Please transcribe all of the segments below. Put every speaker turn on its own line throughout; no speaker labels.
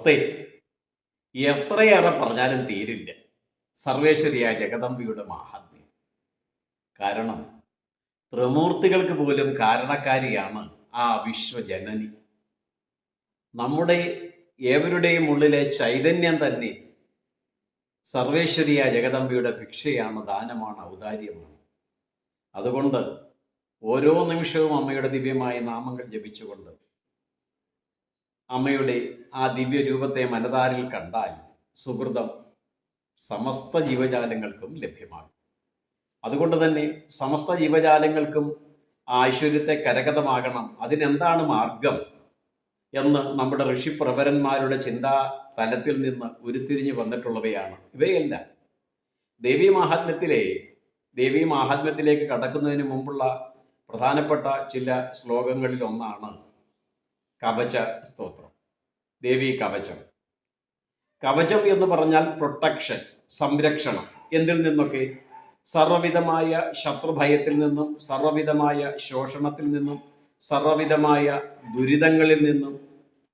നമസ്തേ എത്രയേറെ പറഞ്ഞാലും തീരില്ല. സർവേശ്വരിയായ ജഗദമ്പിയുടെ മാഹാത്മ്യം. കാരണം ത്രിമൂർത്തികൾക്ക് പോലും കാരണക്കാരിയാണ് ആ വിശ്വജനനി. നമ്മുടെ ഏവരുടെയും ഉള്ളിലെ ചൈതന്യം തന്നെ സർവേശ്വരിയായ ജഗദമ്പിയുടെ ഭിക്ഷയാണ് ദാനമാണ് ഔദാര്യമാണ്. അതുകൊണ്ട് ഓരോ നിമിഷവും അമ്മയുടെ ദിവ്യമായ നാമങ്ങൾ ജപിച്ചുകൊണ്ട് അമ്മയുടെ ആ ദിവ്യ രൂപത്തെ മനതാരിൽ കണ്ടാൽ സുഹൃതം സമസ്ത ജീവജാലങ്ങൾക്കും ലഭ്യമാകും. അതുകൊണ്ട് തന്നെ സമസ്ത ജീവജാലങ്ങൾക്കും ഐശ്വര്യത്തെ കരഗതമാകണം. അതിനെന്താണ് മാർഗം എന്ന് നമ്മുടെ ഋഷിപ്രവരന്മാരുടെ ചിന്താ തലത്തിൽ നിന്ന് ഉരുത്തിരിഞ്ഞു വന്നിട്ടുള്ളവയാണ്. ഇവയല്ല. ദേവി മാഹാത്മ്യത്തിലെ ദേവി മാഹാത്മ്യത്തിലേക്ക് കടക്കുന്നതിന് മുമ്പുള്ള പ്രധാനപ്പെട്ട ചില ശ്ലോകങ്ങളിൽ ഒന്നാണ് കവച സ്തോത്രം. ദേവി കവചം. കവചം എന്ന് പറഞ്ഞാൽ പ്രൊട്ടക്ഷൻ സംരക്ഷണം. എന്തിൽ നിന്നൊക്കെ? സർവവിധമായ ശത്രുഭയത്തിൽ നിന്നും സർവവിധമായ ശോഷണത്തിൽ നിന്നും സർവവിധമായ ദുരിതങ്ങളിൽ നിന്നും.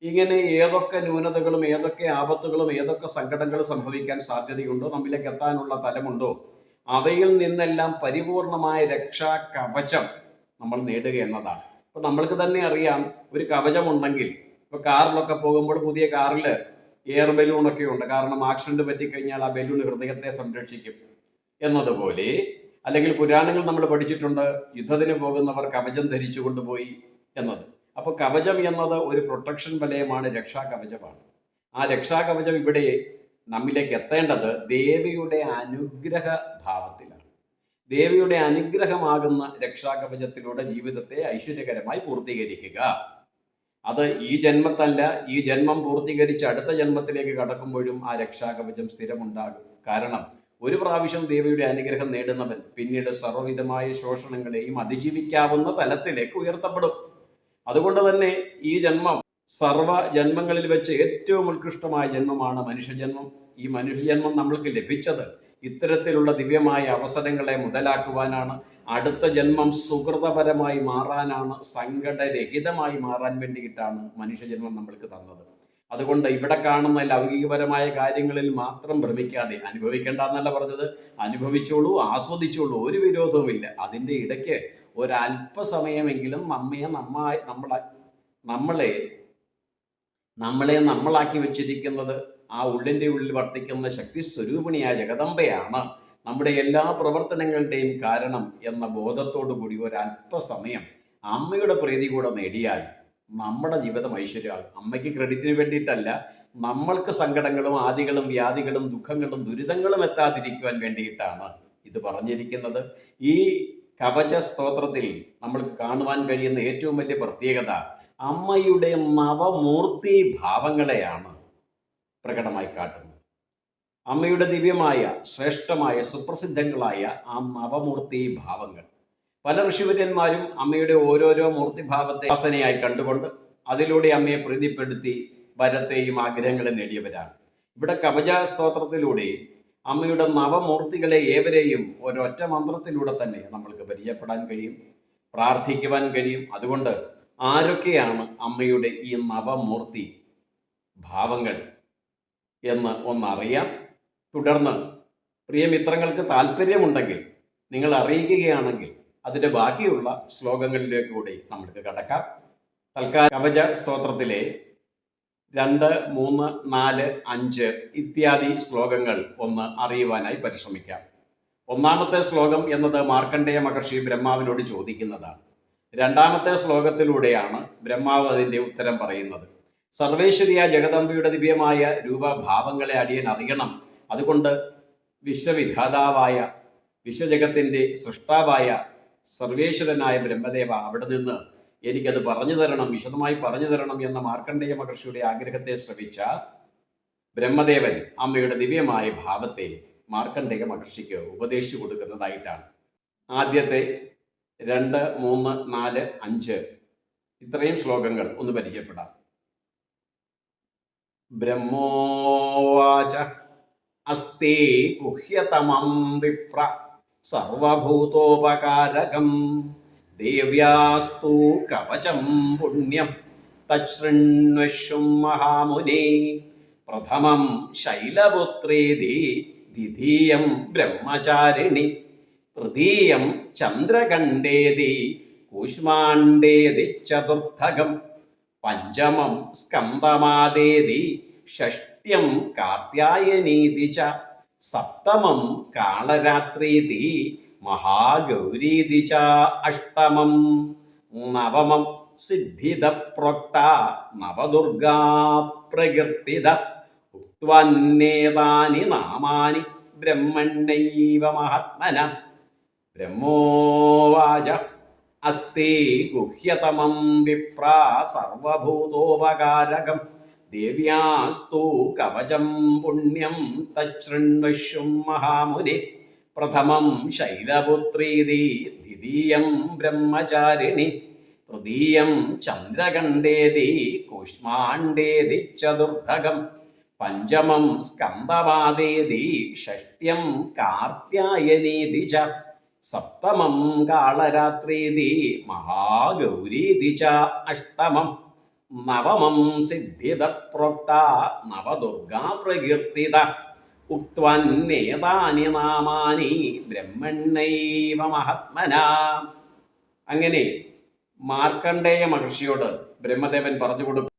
ഇങ്ങനെ ഏതൊക്കെ ന്യൂനതകളും ഏതൊക്കെ ആപത്തുകളും ഏതൊക്കെ സങ്കടങ്ങളും സംഭവിക്കാൻ സാധ്യതയുണ്ടോ നമ്മിലേക്ക് എത്താനുള്ള തലമുണ്ടോ അവയിൽ നിന്നെല്ലാം പരിപൂർണമായ രക്ഷാ കവചം നമ്മൾ നേടുക എന്നതാണ്. ഇപ്പൊ നമ്മൾക്ക് തന്നെ അറിയാം ഒരു കവചമുണ്ടെങ്കിൽ ഇപ്പൊ കാറിലൊക്കെ പോകുമ്പോൾ പുതിയ കാറിൽ എയർ ബലൂൺ ഒക്കെ ഉണ്ട്. കാരണം ആക്സിഡന്റ് പറ്റിക്കഴിഞ്ഞാൽ ആ ബലൂൺ ഹൃദയത്തെ സംരക്ഷിക്കും എന്നതുപോലെ. അല്ലെങ്കിൽ പുരാണങ്ങൾ നമ്മൾ പഠിച്ചിട്ടുണ്ട് യുദ്ധത്തിന് പോകുന്നവർ കവചം ധരിച്ചു കൊണ്ടുപോയി എന്നത്. അപ്പോൾ കവചം എന്നത് ഒരു പ്രൊട്ടക്ഷൻ വലയമാണ് രക്ഷാ കവചമാണ് ആ രക്ഷാ കവചം ഇവിടെ നമ്മിലേക്ക് എത്തേണ്ടത് ദേവിയുടെ അനുഗ്രഹ ഭാവത്തിലാണ്. ദേവിയുടെ അനുഗ്രഹമാകുന്ന രക്ഷാകവചത്തിലൂടെ ജീവിതത്തെ ഐശ്വര്യകരമായി പൂർത്തീകരിക്കുക. അത് ഈ ജന്മത്തല്ല ഈ ജന്മം പൂർത്തീകരിച്ച് അടുത്ത ജന്മത്തിലേക്ക് കടക്കുമ്പോഴും ആ രക്ഷാകവചം സ്ഥിരമുണ്ടാകും. കാരണം ഒരു പ്രാവശ്യം ദേവിയുടെ അനുഗ്രഹം നേടുന്നവൻ പിന്നീട് സർവവിധമായ ശോഷണങ്ങളെയും അതിജീവിക്കാവുന്ന തലത്തിലേക്ക് ഉയർത്തപ്പെടും. അതുകൊണ്ട് തന്നെ ഈ ജന്മം സർവ ജന്മങ്ങളിൽ വെച്ച് ഏറ്റവും ഉത്കൃഷ്ടമായ ജന്മമാണ് മനുഷ്യജന്മം. ഈ മനുഷ്യജന്മം നമ്മൾക്ക് ലഭിച്ചത് ഇത്തരത്തിലുള്ള ദിവ്യമായ അവസരങ്ങളെ മുതലാക്കുവാനാണ് അടുത്ത ജന്മം സുഹൃതപരമായി മാറാനാണ് സങ്കടരഹിതമായി മാറാൻ വേണ്ടിയിട്ടാണ് മനുഷ്യജന്മം നമ്മൾക്ക് തന്നത്. അതുകൊണ്ട് ഇവിടെ കാണുന്ന ലൗകികപരമായ കാര്യങ്ങളിൽ മാത്രം ഭ്രമിക്കാതെ അനുഭവിക്കേണ്ട എന്നല്ല പറഞ്ഞത്. അനുഭവിച്ചോളൂ ആസ്വദിച്ചോളൂ ഒരു വിരോധവുമില്ല. അതിന്റെ ഇടയ്ക്ക് ഒരല്പസമയമെങ്കിലും നമ്മയെ നമ്മായി നമ്മളെ നമ്മളെ നമ്മളെ നമ്മളാക്കി വെച്ചിരിക്കുന്നത് ആ ഉള്ളിന്റെ ഉള്ളിൽ വർത്തിക്കുന്ന ശക്തി സ്വരൂപിണിയായ ജഗദമ്പയാണ് നമ്മുടെ എല്ലാ പ്രവർത്തനങ്ങളുടെയും കാരണം എന്ന ബോധത്തോടു കൂടി ഒരല്പസമയം അമ്മയുടെ പ്രീതി കൂടെ നേടിയാൽ നമ്മുടെ ജീവിതം ഐശ്വര്യമാകും. അമ്മയ്ക്ക് ക്രെഡിറ്റിന് വേണ്ടിയിട്ടല്ല നമ്മൾക്ക് സങ്കടങ്ങളും ആദികളും വ്യാധികളും ദുഃഖങ്ങളും ദുരിതങ്ങളും എത്താതിരിക്കുവാൻ വേണ്ടിയിട്ടാണ് ഇത് പറഞ്ഞിരിക്കുന്നത്. ഈ കവച സ്തോത്രത്തിൽ നമ്മൾക്ക് കാണുവാൻ കഴിയുന്ന ഏറ്റവും വലിയ പ്രത്യേകത അമ്മയുടെ നവമൂർത്തി ഭാവങ്ങളെയാണ് പ്രകടമായി കാട്ടുന്നത് അമ്മയുടെ ദിവ്യമായ ശ്രേഷ്ഠമായ സുപ്രസിദ്ധങ്ങളായ ആ നവമൂർത്തി ഭാവങ്ങൾ. പല ഋഷിവര്യന്മാരും അമ്മയുടെ ഓരോരോ മൂർത്തിഭാവത്തെ വാസനയായി കണ്ടുകൊണ്ട് അതിലൂടെ അമ്മയെ പ്രീതിപ്പെടുത്തി വരത്തെയും ആഗ്രഹങ്ങളെ നേടിയവരാണ്. ഇവിടെ കവച സ്തോത്രത്തിലൂടെ അമ്മയുടെ നവമൂർത്തികളെ ഏവരെയും ഒരൊറ്റ മന്ത്രത്തിലൂടെ തന്നെ നമ്മൾക്ക് പരിചയപ്പെടാൻ കഴിയും പ്രാർത്ഥിക്കുവാൻ കഴിയും. അതുകൊണ്ട് ആരൊക്കെയാണ് അമ്മയുടെ ഈ നവമൂർത്തി ഭാവങ്ങൾ? എന്ന് ഒന്നറിയാം. തുടർന്ന് പ്രിയമിത്രങ്ങൾക്ക് താല്പര്യമുണ്ടെങ്കിൽ നിങ്ങൾ അറിയിക്കുകയാണെങ്കിൽ അതിന്റെ ബാക്കിയുള്ള ശ്ലോകങ്ങളിലേക്ക് കൂടി നമ്മൾക്ക് കടക്കാം. തൽക്കാല കവച സ്തോത്രത്തിലെ രണ്ട് മൂന്ന് നാല് അഞ്ച് ഇത്യാദി ശ്ലോകങ്ങൾ ഒന്ന് അറിയുവാനായി പരിശ്രമിക്കാം. ഒന്നാമത്തെ ശ്ലോകം എന്നത് മാർക്കണ്ഡേയ മഹർഷി ബ്രഹ്മാവിനോട് ചോദിക്കുന്നതാണ്. രണ്ടാമത്തെ ശ്ലോകത്തിലൂടെയാണ് ബ്രഹ്മാവ് അതിന്റെ ഉത്തരം പറയുന്നത്. സർവേശ്വരിയ ജഗദമ്പിയുടെ ദിവ്യമായ രൂപഭാവങ്ങളെ അടിയൻ അറിയണം അതുകൊണ്ട് വിശ്വവിധാതാവായ വിശ്വജഗത്തിന്റെ സൃഷ്ടാവായ സർവേശ്വരനായ ബ്രഹ്മദേവ അവിടെ നിന്ന് എനിക്കത് പറഞ്ഞു തരണം വിശദമായി പറഞ്ഞു തരണം എന്ന മാർക്കണ്ഡേയ മഹർഷിയുടെ ആഗ്രഹത്തെ ശ്രമിച്ച ബ്രഹ്മദേവൻ അമ്മയുടെ ദിവ്യമായ ഭാവത്തെ മാർക്കണ്ഡേയ മഹർഷിക്ക് ഉപദേശിച്ചു കൊടുക്കുന്നതായിട്ടാണ്. ആദ്യത്തെ രണ്ട് മൂന്ന് നാല് അഞ്ച് ഇത്രയും ശ്ലോകങ്ങൾ ഒന്ന് പരിചയപ്പെടാം. ബ്രഹ്മോവാച അസ്തി ഗുഹ്യതമം വിപ്ര. സർവഭൂതോപകാരകം. ദേവ്യാസ്തു കവചം പുണ്യം. തച്ഛൃണ്വശ്വം മഹാമുനെ. പ്രഥമം ശൈലപുത്രീതി. ദ്വിതീയം ബ്രഹ്മചാരിണി. തൃതീയം ചന്ദ്രകണ്ഠേതി. കൂഷ്മാണ്ഡേതി ചതുർത്ഥകം. പഞ്ചമം സ്കന്ദമാദേതി ഷഷ്ട്യം കാർത്യായനീതി ച സപ്തമം കാളരാത്രീതി മഹാഗൗരീതി ച അഷ്ടമം നവമം സിദ്ധിത പ്രോക്ത നവദുർഗാ പ്രകീർത്തിത ഉക്വാന്നേതാനി നാമാനി ബ്രഹ്മണ്ണൈവ മഹാത്മന. ബ്രഹ്മോവാച അസ്തി ഗുഹ്യതമം വിപ്രാ സർവഭൂതോപകാരകം. ദേവ്യാസ്തു കവചം പുണ്യം തശൃണ്വശ്വം മഹാമുനി. പ്രഥമം ശൈലപുത്രീതി ദ്വിതീയം ബ്രഹ്മചാരിണി. തൃതീയം ചന്ദ്രകണ്ഠേതി കൂഷ്മാണ്ഡേതി ചതുർത്ഥകം പഞ്ചമം സ്കന്ദമാദേതി ഷഷ്ട്യം കാർത്യായനീതി ച. സപ്തമം കാളരാത്രീതി മഹാഗൗരീതി ച അഷ്ടമം. നവമം സിദ്ധിത പ്രോക്ത നവദുർഗാ പ്രകീർത്തിത. ഉക്വാന്നേതാനി നാമാനി ബ്രഹ്മണ്ണൈവ മഹാത്മന. അങ്ങനെ മാർക്കണ്ഡേയ മഹർഷിയോട് ബ്രഹ്മദേവൻ പറഞ്ഞു കൊടുക്കും.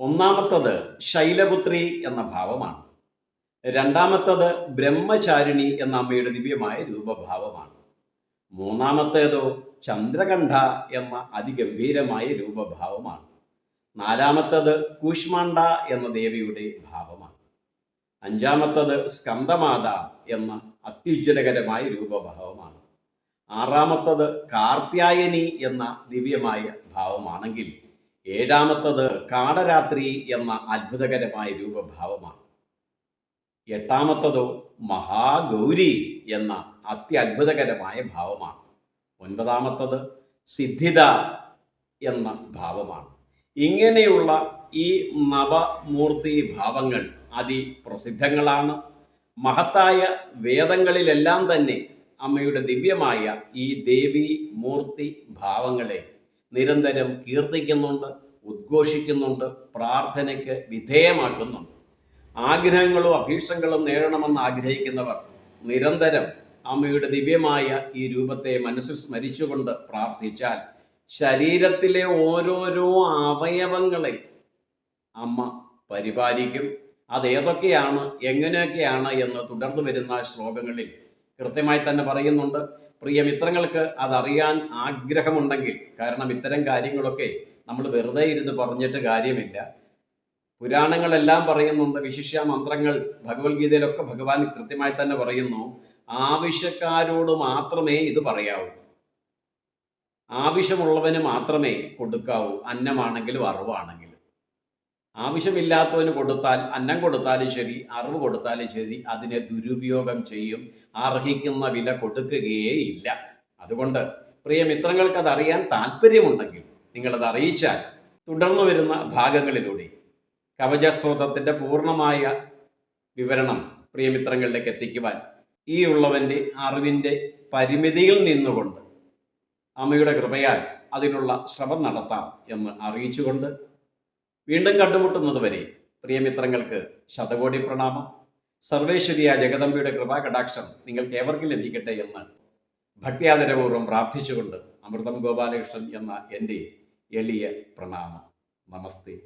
ഒന്നാമത്തത് ശൈലപുത്രി എന്ന ഭാവമാണ്. രണ്ടാമത്തത് ബ്രഹ്മചാരിണി എന്ന അമ്മയുടെ ദിവ്യമായ രൂപഭാവമാണ്. മൂന്നാമത്തേതോ ചന്ദ്രകണ്ഠ എന്ന അതിഗംഭീരമായ രൂപഭാവമാണ്. നാലാമത്തത് കൂഷ്മാണ്ട എന്ന ദേവിയുടെ ഭാവമാണ്. അഞ്ചാമത്തത് സ്കന്ദമാത എന്ന അത്യുജ്വലകരമായ രൂപഭാവമാണ്. ആറാമത്തത് കാർത്യായനി എന്ന ദിവ്യമായ ഭാവമാണെങ്കിൽ ഏഴാമത്തത് കാടരാത്രി എന്ന അത്ഭുതകരമായ രൂപഭാവമാണ്. എട്ടാമത്തതോ മഹാഗൗരി എന്ന അത്യത്ഭുതകരമായ ഭാവമാണ്. ഒൻപതാമത്തത് സിദ്ധിത എന്ന ഭാവമാണ്. ഇങ്ങനെയുള്ള ഈ നവമൂർത്തി ഭാവങ്ങൾ അതിപ്രസിദ്ധങ്ങളാണ്. മഹത്തായ വേദങ്ങളിലെല്ലാം തന്നെ അമ്മയുടെ ദിവ്യമായ ഈ ദേവി മൂർത്തി ഭാവങ്ങളെ നിരന്തരം കീർത്തിക്കുന്നുണ്ട് ഉദ്ഘോഷിക്കുന്നുണ്ട് പ്രാർത്ഥനയ്ക്ക് വിധേയമാക്കുന്നുണ്ട്. ആഗ്രഹങ്ങളും അഭീഷ്ടങ്ങളും നേടണമെന്ന് ആഗ്രഹിക്കുന്നവർ നിരന്തരം അമ്മയുടെ ദിവ്യമായ ഈ രൂപത്തെ മനസ്സിൽ സ്മരിച്ചുകൊണ്ട് പ്രാർത്ഥിച്ചാൽ ശരീരത്തിലെ ഓരോരോ അവയവങ്ങളെ അമ്മ പരിപാലിക്കും. അതേതൊക്കെയാണ് എങ്ങനെയൊക്കെയാണ് എന്ന് തുടർന്നു വരുന്ന ശ്ലോകങ്ങളിൽ കൃത്യമായി തന്നെ പറയുന്നുണ്ട്. പ്രിയ മിത്രങ്ങൾക്ക് അതറിയാൻ ആഗ്രഹമുണ്ടെങ്കിൽ കാരണം ഇത്തരം കാര്യങ്ങളൊക്കെ നമ്മൾ വെറുതെ ഇരുന്ന് പറഞ്ഞിട്ട് കാര്യമില്ല. പുരാണങ്ങളെല്ലാം പറയുന്നുണ്ട് വിശിഷ്യ മന്ത്രങ്ങൾ ഭഗവത്ഗീതയിലൊക്കെ ഭഗവാൻ കൃത്യമായി തന്നെ പറയുന്നു ആവശ്യക്കാരോട് മാത്രമേ ഇത് പറയാവൂ. ആവശ്യമുള്ളവന് മാത്രമേ കൊടുക്കാവൂ. അന്നമാണെങ്കിലും അറിവാണെങ്കിലും. ആവശ്യമില്ലാത്തവന് കൊടുത്താൽ അന്നം കൊടുത്താലും ശരി അറിവ് കൊടുത്താലും ശരി അതിനെ ദുരുപയോഗം ചെയ്യും. അർഹിക്കുന്ന വില കൊടുക്കുകയേ ഇല്ല അതുകൊണ്ട് പ്രിയ മിത്രങ്ങൾക്ക് അത് അറിയാൻ താല്പര്യമുണ്ടെങ്കിൽ നിങ്ങളത് അറിയിച്ചാൽ തുടർന്നു വരുന്ന ഭാഗങ്ങളിലൂടെ കവചസ്തോത്രത്തിന്റെ പൂർണമായ വിവരണം പ്രിയമിത്രങ്ങളിലേക്ക് എത്തിക്കുവാൻ ഈ ഉള്ളവന്റെ അറിവിന്റെ പരിമിതിയിൽ നിന്നുകൊണ്ട് അമ്മയുടെ കൃപയാൽ അതിനുള്ള ശ്രമം നടത്താം എന്ന് അറിയിച്ചുകൊണ്ട് വീണ്ടും കണ്ടുമുട്ടുന്നത് വരെ പ്രിയമിത്രങ്ങൾക്ക് ശതകോടി പ്രണാമം. സർവേശ്വരിയ ജഗദമ്പിയുടെ കൃപാകടാക്ഷം നിങ്ങൾക്ക് ഏവർക്കും ലഭിക്കട്ടെ എന്ന് ഭക്തിയാദരപൂർവം പ്രാർത്ഥിച്ചുകൊണ്ട് അമൃതം ഗോപാലകൃഷ്ണൻ എന്ന എന്റെ എളിയ പ്രണാമം. നമസ്തേ.